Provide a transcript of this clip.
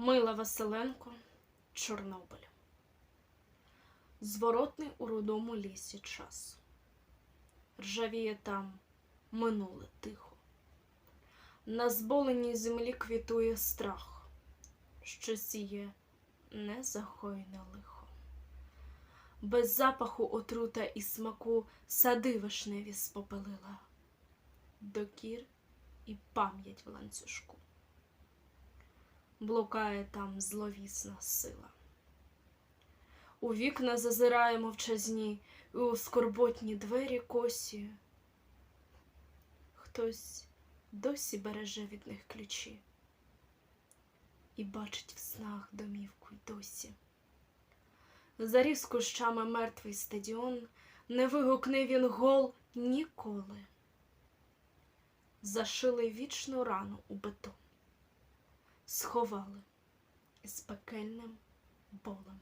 Мила Василенко, Чорнобиль. Зворотний у рудому лісі час. Ржавіє там минуле тихо. На зболеній землі квітує страх, що сіє незагойне лихо. Без запаху отрута і смаку сади вишневі спопелила, докір і пам'ять в ланцюжку. Блукає там зловісна сила. У вікна зазирає мовчазні, і у скорботні двері косі. Хтось досі береже від них ключі і бачить в снах домівку й досі. Заріс кущами мертвий стадіон, не вигукне він гол ніколи. Зашили вічну рану у бетон, сховали із пекельним болем.